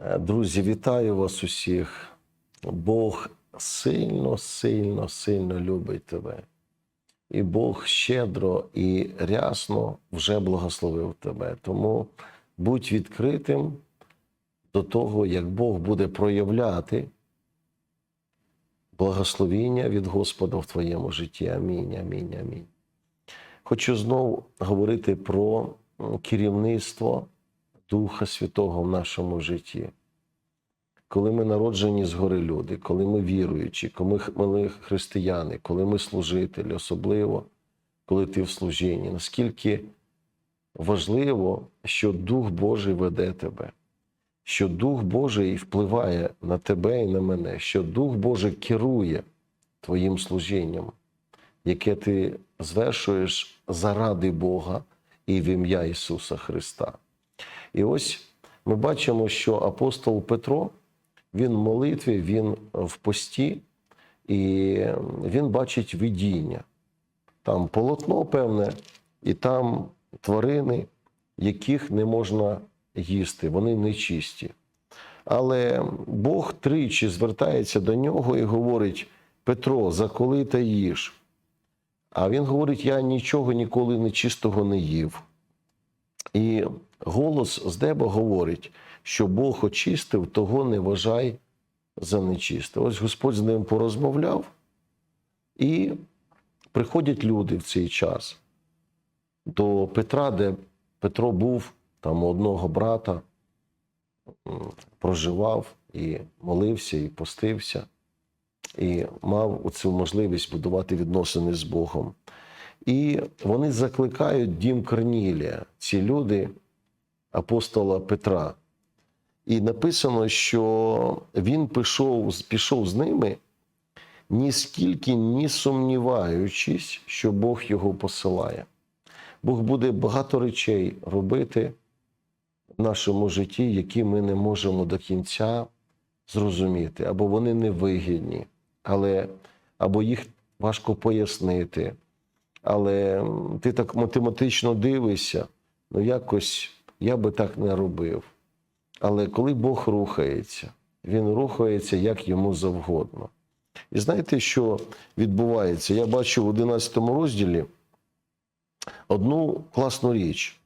Е, Друзі, вітаю вас усіх. Бог сильно, сильно, сильно любить тебе. І Бог щедро і рясно вже благословив тебе. Тому будь відкритим до того, як Бог буде проявляти благословіння від Господа в твоєму житті. Амінь, амінь, амінь. Хочу знову говорити про керівництво Духа Святого в нашому житті. Коли ми народжені згори люди, коли ми віруючі, коли ми християни, коли ми служителі, особливо коли ти в служінні, наскільки важливо, що Дух Божий веде тебе, що Дух Божий впливає на тебе і на мене, що Дух Божий керує твоїм служінням, яке ти звершуєш заради Бога і в ім'я Ісуса Христа. І ось ми бачимо, що апостол Петро, він в молитві, він в пості, і він бачить видіння. Там полотно певне, і там тварини, яких не можна їсти, вони нечисті. Але Бог тричі звертається до нього і говорить: Петро, заколи та їж. А він говорить: Я нічого ніколи нечистого не їв. І голос з неба говорить, що Бог очистив, того не вважай за нечисте. Ось Господь з ним порозмовляв, і приходять люди в цей час до Петра, де Петро був там у одного брата, проживав і молився, і постився, і мав цю можливість будувати відносини з Богом. І вони закликають дім Корнілія, ці люди апостола Петра. І написано, що він пішов, пішов з ними, ніскільки не сумніваючись, що Бог його посилає. Бог буде багато речей робити в нашому житті, які ми не можемо до кінця зрозуміти, або вони невигідні, але або їх важко пояснити. Але ти так математично дивишся, ну якось я би так не робив. Але коли Бог рухається, Він рухається як йому завгодно. І знаєте, що відбувається? Я бачу в 11 розділі одну класну річ,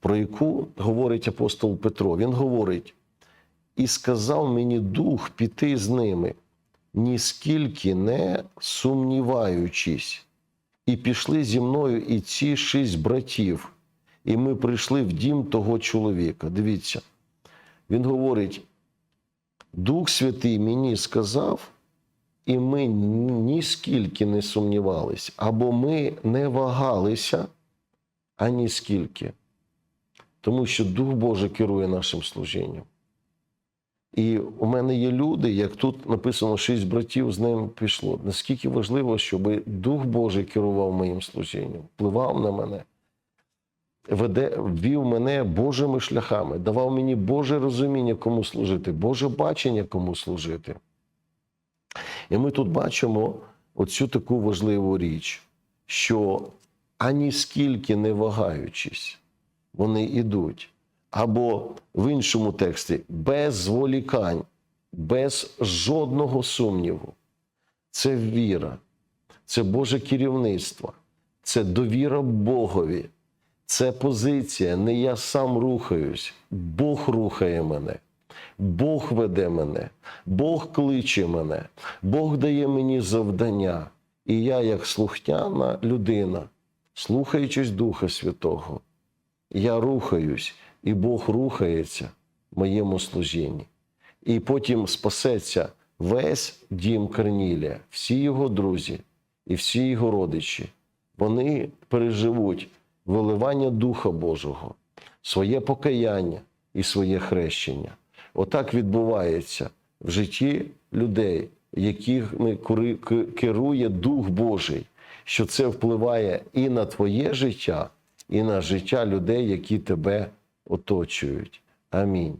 про яку говорить апостол Петро. Він говорить: і сказав мені дух піти з ними, ніскільки не сумніваючись. І пішли зі мною і ці шість братів, і ми прийшли в дім того чоловіка. Дивіться, він говорить: Дух Святий мені сказав, і ми ніскільки не сумнівались, або ми не вагалися, а ніскільки. Тому що Дух Божий керує нашим служінням. І у мене є люди, як тут написано, шість братів з ним пішло. Наскільки важливо, щоб Дух Божий керував моїм служінням, впливав на мене, веде, вів мене Божими шляхами, давав мені Боже розуміння, кому служити, Боже бачення, кому служити. І ми тут бачимо оцю таку важливу річ, що ані скільки не вагаючись, вони йдуть. Або в іншому тексті без зволікань, без жодного сумніву. Це віра, це Боже керівництво, це довіра Богові, це позиція. Не я сам рухаюсь, Бог рухає мене. Бог веде мене, Бог кличе мене, Бог дає мені завдання. І я, як слухняна людина, слухаючись Духа Святого, я рухаюсь, і Бог рухається в моєму служінні. І потім спасеться весь дім Корнілія, всі його друзі і всі його родичі. Вони переживуть виливання Духа Божого, своє покаяння і своє хрещення. Отак відбувається в житті людей, яких керує Дух Божий, що це впливає і на твоє життя, і на життя людей, які тебе оточують. Амінь.